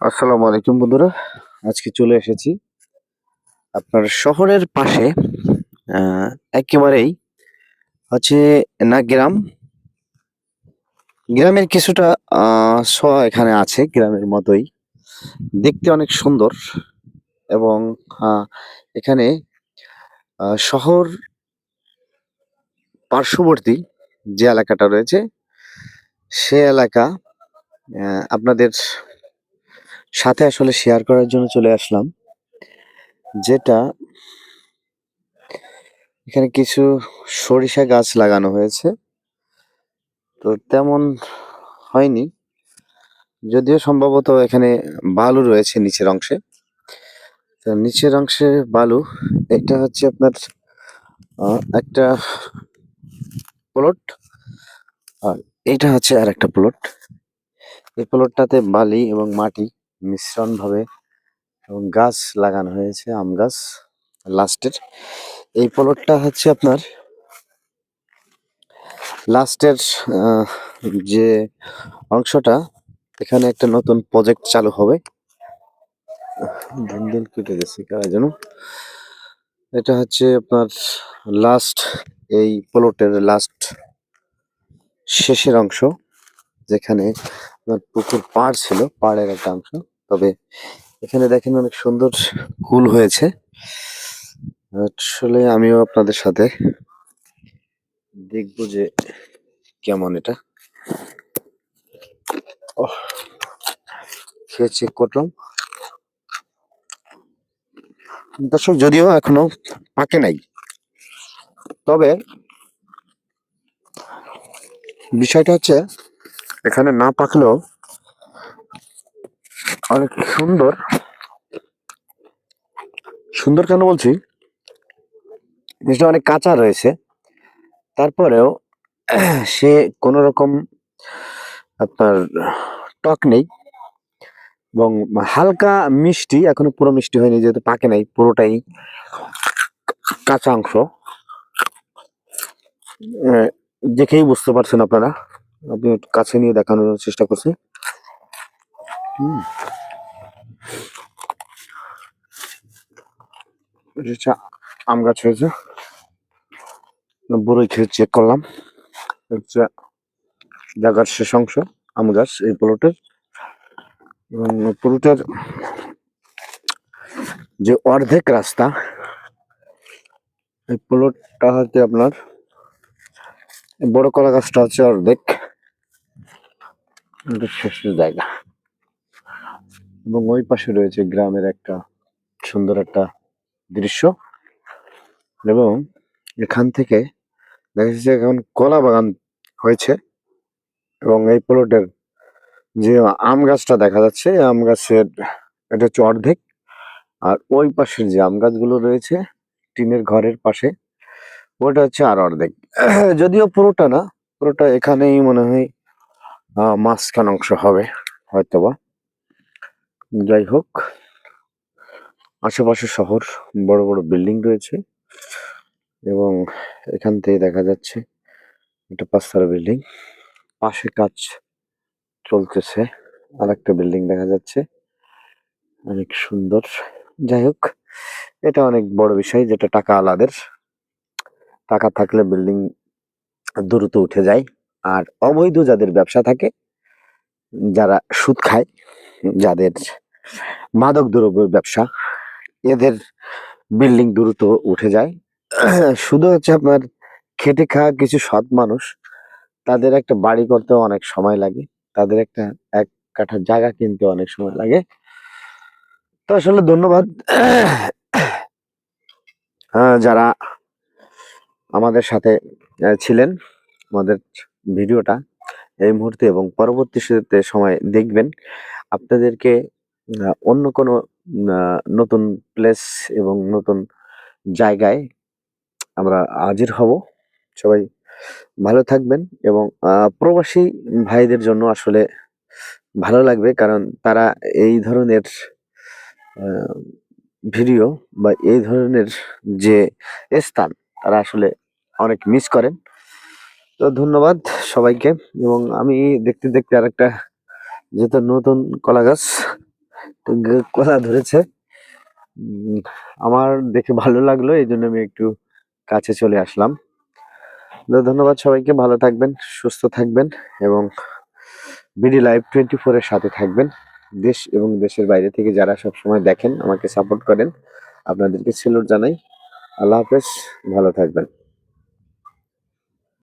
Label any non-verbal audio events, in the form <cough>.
আসসালামু আলাইকুম বন্ধুরা। আজকে চলে এসেছি আপনার শহরের পাশে একেবারেই হচ্ছে না গ্রাম। গ্রামের কিছুটা ছোঁয়া এখানে আছে, গ্রামের মতোই। দেখতে অনেক সুন্দর এবং এখানে শহর পার্শ্ববর্তী যে এলাকাটা রয়েছে, সে এলাকা আপনাদের সাথে আসলে শেয়ার করার জন্য চলে আসলাম, যেটা এখানে কিছু সরিষা গাছ লাগানো হয়েছে। তো তেমন হয়নি, যদিও সম্ভবত এখানে বালু রয়েছে নিচের অংশে। তো নিচের অংশে বালু, এটা হচ্ছে আপনার একটা প্লট আর এটা হচ্ছে আর একটা প্লট এই প্লটটাতে বালি এবং মাটি মিশ্রণ ভাবে এবং গাছ লাগানো হয়েছে, আম গাছ লাস্টের। এই প্লটটা হচ্ছে আপনার লাস্টের যে অংশটা, এখানে একটা নতুন প্রজেক্ট চালু হবে। দিন কেটে গেছে কারা যেন এটা হচ্ছে আপনার লাস্ট এই প্লটের লাস্ট শেষের অংশ, যেখানে আপনার পুকুর পাড় ছিল, পাড়ের একটা অংশ। তবে এখানে দেখেন অনেক সুন্দর কুল হয়েছে। আসলে আমিও আপনাদের সাথে দেখব যে কেমন এটা। খেয়ে চেক করলাম দর্শক, যদিও এখনও পাকে নাই। তবে বিষয়টা হচ্ছে এখানে না পাকলেও অনেক সুন্দর। সুন্দর কেন বলছি? জিনিসটা অনেক কাঁচা রয়েছে। তারপরেও <clears throat> সে কোনো রকম আপনার টক নেই এবং হালকা মিষ্টি, এখনও পুরো মিষ্টি হয়নি যেহেতু পাকে নাই, পুরোটাই কাঁচা অংশ। দেখেই বুঝতে পারছেন আপনারা। আপনি কাছে নিয়ে দেখানোর চেষ্টা করছি। হুম। আম গাছ হয়েছে। বড়ই খেয়ে চেক করলাম। হচ্ছে জায়গার শেষ অংশ আম গাছ এই প্লটের এবং প্লটের যে অর্ধেক রাস্তা এই প্লটটা হচ্ছে আপনার বড় কলা গাছটা হচ্ছে অর্ধেক। শেষের জায়গা। এবং ওই পাশে রয়েছে গ্রামের একটা সুন্দর একটা দৃশ্য। এবং এখান থেকে দেখা যাচ্ছে এখন কলা বাগান হয়েছে। এবং এই প্লটের যে আম গাছটা দেখা যাচ্ছে আম গাছের এটা হচ্ছে অর্ধেক। আর ওই পাশের যে আম গাছগুলো রয়েছে, টিনের ঘরের পাশে, ওটা হচ্ছে আর অর্ধেক। <clears throat> যদিও পুরোটা না, পুরোটা এখানেই মনে হয় মাঝখান অংশ হবে, হয়তোবা। যাই হোক, আশেপাশে শহর, বড় বড় বিল্ডিং রয়েছে এবং এখান থেকে দেখা যাচ্ছে একটা পাঁচতলা বিল্ডিং। পাশে কাজ চলতেছে আর একটা বিল্ডিং দেখা যাচ্ছে। অনেক সুন্দর। যাই হোক, এটা অনেক বড় বিষয় যেটা টাকা আলাদের। টাকা থাকলে বিল্ডিং দ্রুত উঠে যায়। আর অবৈধ যাদের ব্যবসা থাকে, যারা সুদ খায়, যাদের মাদক দ্রব্যের ব্যবসা, এদের বিল্ডিং দ্রুত উঠে যায়। শুধু হচ্ছে আপনার খেটে খাওয়া কিছু সৎ মানুষ, তাদের একটা বাড়ি করতেও অনেক সময় লাগে, তাদের একটা এক কাঠা জায়গা কিনতে অনেক সময় লাগে। তো আসলে ধন্যবাদ। যারা আমাদের সাথে ছিলেন, আমাদের ভিডিওটা এই মুহূর্তে এবং পরবর্তী সময় দেখবেন। আপনাদেরকে অন্য কোনো নতুন প্লেস এবং নতুন জায়গায় আমরা হাজির হব। সবাই ভালো থাকবেন এবং প্রবাসী ভাইদের জন্য আসলে ভালো লাগবে কারণ তারা এই ধরনের ভিডিও বা এই ধরনের যে স্থান তারা আসলে অনেক মিস করেন। তো ধন্যবাদ সবাইকে এবং আমি দেখতে দেখতে আরেকটা যেহেতু নতুন কলা গাছ কলা ধরেছে। আমার দেখে ভালো লাগল, এই জন্য আমি একটু কাছে চলে আসলাম। তো ধন্যবাদ সবাইকে, ভালো থাকবেন, সুস্থ থাকবেন এবং বিডি লাইভ টোয়েন্টি ফোরের সাথে থাকবেন। দেশ এবং দেশের বাইরে থেকে যারা সবসময় দেখেন, আমাকে সাপোর্ট করেন, আপনাদেরকে সেলুট জানাই। আল্লাহ হাফেজ, ভালো থাকবেন।